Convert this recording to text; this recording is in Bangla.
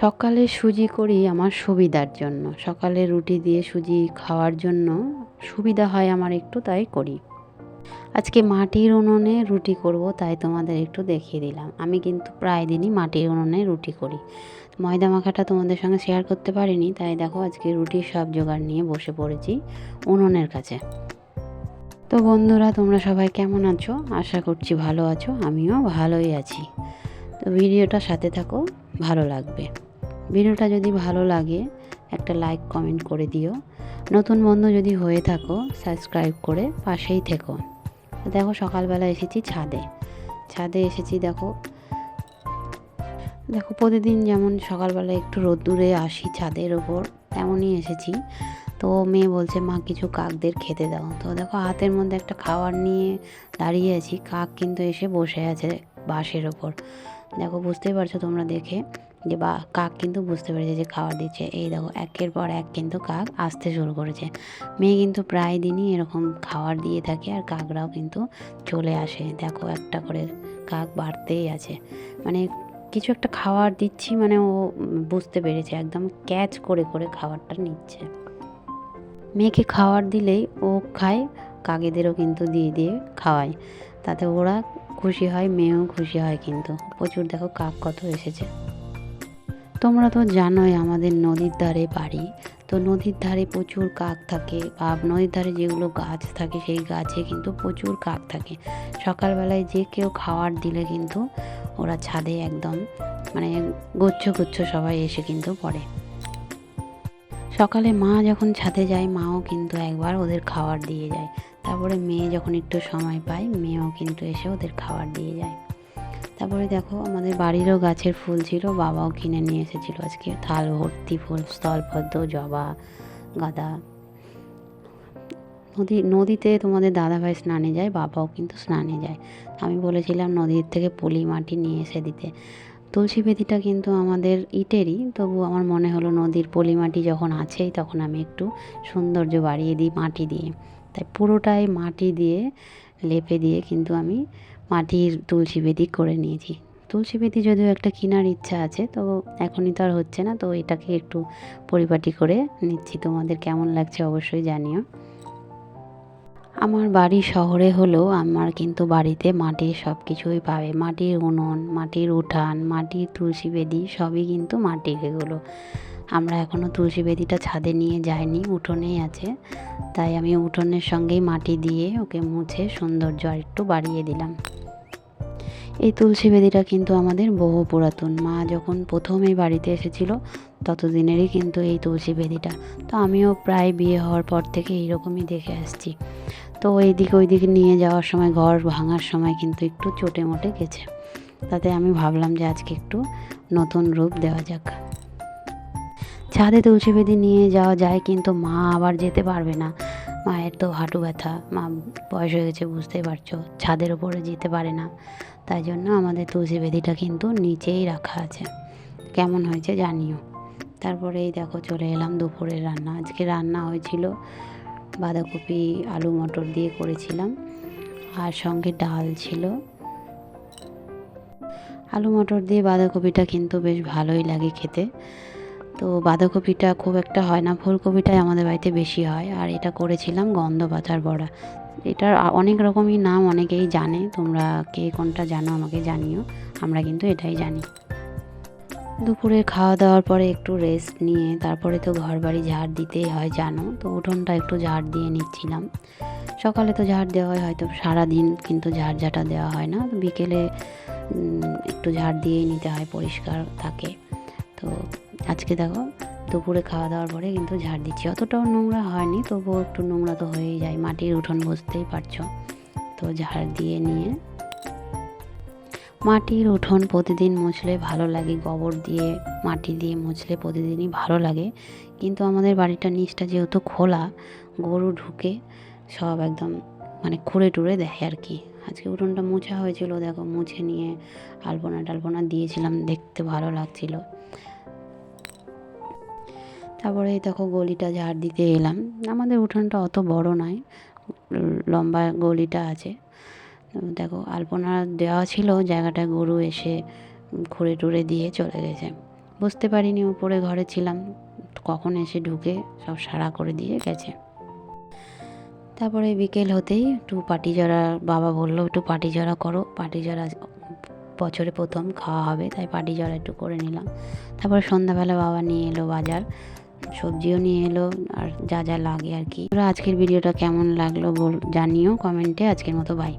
সকালে সুজি করি আমার সুবিধার জন্য। সকালে রুটি দিয়ে সুজি খাওয়ার জন্য সুবিধা হয় আমার একটু, তাই করি। আজকে মাটির উনুনে রুটি করব, তাই তোমাদের একটু দেখিয়ে দিলাম। আমি কিন্তু প্রায় দিনই মাটির উনুনে রুটি করি। ময়দা মাখাটা তোমাদের সঙ্গে শেয়ার করতে পারিনি, তাই দেখো আজকে রুটির সব জোগাড় নিয়ে বসে পড়েছি উনুনের কাছে। তো বন্ধুরা, তোমরা সবাই কেমন আছো? আশা করছি ভালো আছো, আমিও ভালোই আছি। তো ভিডিওটা সাথে থাকো, ভালো লাগবে। ভিডিওটা যদি ভালো লাগে, একটা লাইক কমেন্ট করে দিও। নতুন বন্ধু যদি হয়ে থাকো সাবস্ক্রাইব করে পাশেই থেকো। দেখো সকালবেলা এসেছি ছাদে। ছাদে এসেছি, দেখো। দেখো প্রতিদিন যেমন সকালবেলা একটু রোদ্দুরে আসি ছাদের ওপর তেমনই এসেছি। তো মেয়ে বলছে, মা, কিছু কাকদের খেতে দাও। তো দেখো হাতের মধ্যে একটা খাবার নিয়ে দাঁড়িয়ে আছি। কাক কিন্তু এসে বসে আছে বাঁশের ওপর দেখো, বুঝতেই পারছ তোমরা দেখে যে বা, কাক কিন্তু বুঝতে পেরেছে যে খাবার দিচ্ছে। এই দেখো, একের পর এক কিন্তু কাক আসতে শুরু করেছে। মেয়ে কিন্তু প্রায় দিনই এরকম খাবার দিয়ে থাকে আর কাকরাও কিন্তু চলে আসে। দেখো, একটা করে কাক বাড়তেই আছে। মানে কিছু একটা খাবার দিচ্ছি মানে ও বুঝতে পেরেছে, একদম ক্যাচ করে করে খাবারটা নিচ্ছে। মেয়েকে খাবার দিলেই ও খায়, কাকেদেরও কিন্তু দিয়ে দিয়ে খাওয়ায়। তাতে ওরা খুশি হয়, মেয়েও খুশি হয় কিন্তু। প্রচুর দেখো কাক কত এসেছে। তোমরা তো জানোই আমাদের নদীর ধারে বাড়ি। তো নদীর ধারে প্রচুর কাক থাকে বা নদীর ধারে যেগুলো গাছ থাকে সেই গাছে কিন্তু প্রচুর কাক থাকে। সকালবেলায় যে কেউ খাবার দিলে কিন্তু ওরা ছাদে একদম মানে গুচ্ছ গুচ্ছ সবাই এসে কিন্তু পড়ে। সকালে মা যখন ছাদে যায়, মাও কিন্তু একবার ওদের খাবার দিয়ে যায়। তারপরে মেয়ে যখন একটু সময় পায়, মেয়েও কিন্তু এসে ওদের খাবার দিয়ে যায়। তারপরে দেখো আমাদের বাড়িরও গাছের ফুল ছিল, বাবাও কিনে নিয়ে এসেছিল আজকে। থাল, ভর্তি ফুল স্থলপদ্ম জবা, গাঁদা। নদী, নদীতে তোমাদের দাদাভাই স্নানে যায়, বাবাও কিন্তু স্নানে যায়। আমি বলেছিলাম নদীর থেকে পলি মাটি নিয়ে এসে দিতে। তুলসী বেদিটা কিন্তু আমাদের ইটেরই, তবু আমার মনে হলো নদীর পলি মাটি যখন আছেই, তখন আমি একটু সৌন্দর্য বাড়িয়ে দিই মাটি দিয়ে। তাই পুরোটাই মাটি দিয়ে লেপে দিয়ে কিন্তু আমি মাটির তুলসী বেদি করে নিয়েছি। তুলসী বেদি যদিও একটা কেনার ইচ্ছা আছে, তো এখনই তো আর হচ্ছে না, তো এটাকে একটু পরিপাটি করে নিচ্ছি। তোমাদের কেমন লাগছে অবশ্যই জানিও। আমার বাড়ি শহরে হলেও আমার কিন্তু বাড়িতে মাটির সব কিছুই পাবে। মাটির উনুন, মাটির উঠান, মাটির তুলসী বেদি সবই কিন্তু মাটির এগুলো। আমরা এখনও তুলসী বেদিটা ছাদে নিয়ে যাইনি, উঠোনেই আছে। তাই আমি উঠোনের সঙ্গেই মাটি দিয়ে ওকে মুছে সৌন্দর্য আর একটু বাড়িয়ে দিলাম। এই তুলসী বেদিটা কিন্তু আমাদের বহু পুরাতন। মা যখন প্রথম এই বাড়িতে এসেছিল, ততদিনেরই কিন্তু এই তুলসী বেদিটা। তো আমিও প্রায় বিয়ে হওয়ার পর থেকে এইরকমই দেখে আসছি। তো এইদিকে ওইদিকে নিয়ে যাওয়ার সময়, ঘর ভাঙার সময় কিন্তু একটু চোটে মোটে গেছে। তাতে আমি ভাবলাম যে আজকে একটু নতুন রূপ দেওয়া যাক। ছাদে তুলসী বেদি নিয়ে যাওয়া যায়, কিন্তু মা আবার যেতে পারবে না। মায়ের তো হাঁটু ব্যথা, মা বয়স হয়ে গেছে, বুঝতেই পারছ, ছাদের ওপরে যেতে পারে না। তাই জন্য আমাদের তুলসী বেদিটা কিন্তু নিচেই রাখা আছে। কেমন হয়েছে জানিও। তারপরে এই দেখো, চলে এলাম দুপুরের রান্না। আজকে রান্না হয়েছিল বাঁধাকপি, আলু মটর দিয়ে করেছিলাম, আর সঙ্গে ডাল ছিল। আলু মটর দিয়ে বাঁধাকপিটা কিন্তু বেশ ভালোই লাগে খেতে। তো বাঁধাকপিটা খুব একটা হয় না, ফুলকপিটাই আমাদের বাড়িতে বেশি হয়। আর এটা করেছিলাম গন্ধ পাতার বড়া। এটার অনেক রকমই নাম অনেকেই জানে, তোমরা কে কোনটা জানো আমাকে জানিও, আমরা কিন্তু এটাই জানি। দুপুরে খাওয়া দাওয়ার পরে একটু রেস্ট নিয়ে, তারপরে তো ঘর বাড়ি ঝাড় দিতেই হয়, জানো। তো উঠোনটা একটু ঝাড় দিয়ে নিচ্ছিলাম। সকালে তো ঝাড় দেওয়া হয়, হয়তো সারাদিন কিন্তু ঝাড় ঝাঁটা দেওয়া হয় না। বিকেলে একটু ঝাড় দিয়েই নিতে হয়, পরিষ্কার থাকে। তো আজকে দেখো, দুপুরে খাওয়া দাওয়ার পরে কিন্তু ঝাড় দিচ্ছি। অতটাও নোংরা হয়নি, তবুও একটু নোংরা তো হয়েই যায়। মাটির উঠোন বুঝতেই পারছ। তো ঝাড় দিয়ে নিয়ে। মাটির উঠোন প্রতিদিন মুছলে ভালো লাগে, গোবর দিয়ে, মাটি দিয়ে মুছলে প্রতিদিনই ভালো লাগে। কিন্তু আমাদের বাড়িটা নিচটা যেহেতু খোলা, গরু ঢুকে সব একদম মানে খুঁড়ে টুড়ে দেয় আর কি। আজকে উঠোনটা মোছা হয়েছিল, দেখো, মুছে নিয়ে আলপনা টালপনা দিয়েছিলাম, দেখতে ভালো লাগছিল। তারপরে দেখো গলিটা ঝাড় দিতে এলাম। আমাদের উঠোনটা অত বড় নয়, লম্বা গলিটা আছে। দেখো আলপনা দেওয়া ছিল, জায়গাটা গরু এসে খুঁড়ে টুরে দিয়ে চলে গেছে। বুঝতে পারিনি উপরে ঘরে ছিলাম, কখন এসে ঢুকে সব সারা করে দিয়ে গেছে। তারপরে বিকেল হতেই একটু পাটি জড়া, বাবা বলল, একটু পাটি জড়া করো, পাটি জড়া বছরে প্রথম খাওয়া হবে। তাই পাটি জড়া একটু করে নিলাম। তারপরে সন্ধ্যাবেলা বাবা নিয়ে এলো বাজার। সবজিও নিয়ে এলো আর যা যা লাগে আর কি। আজকের ভিডিওটা কেমন লাগল বল জানিও কমেন্টে। আজকের মতো বাই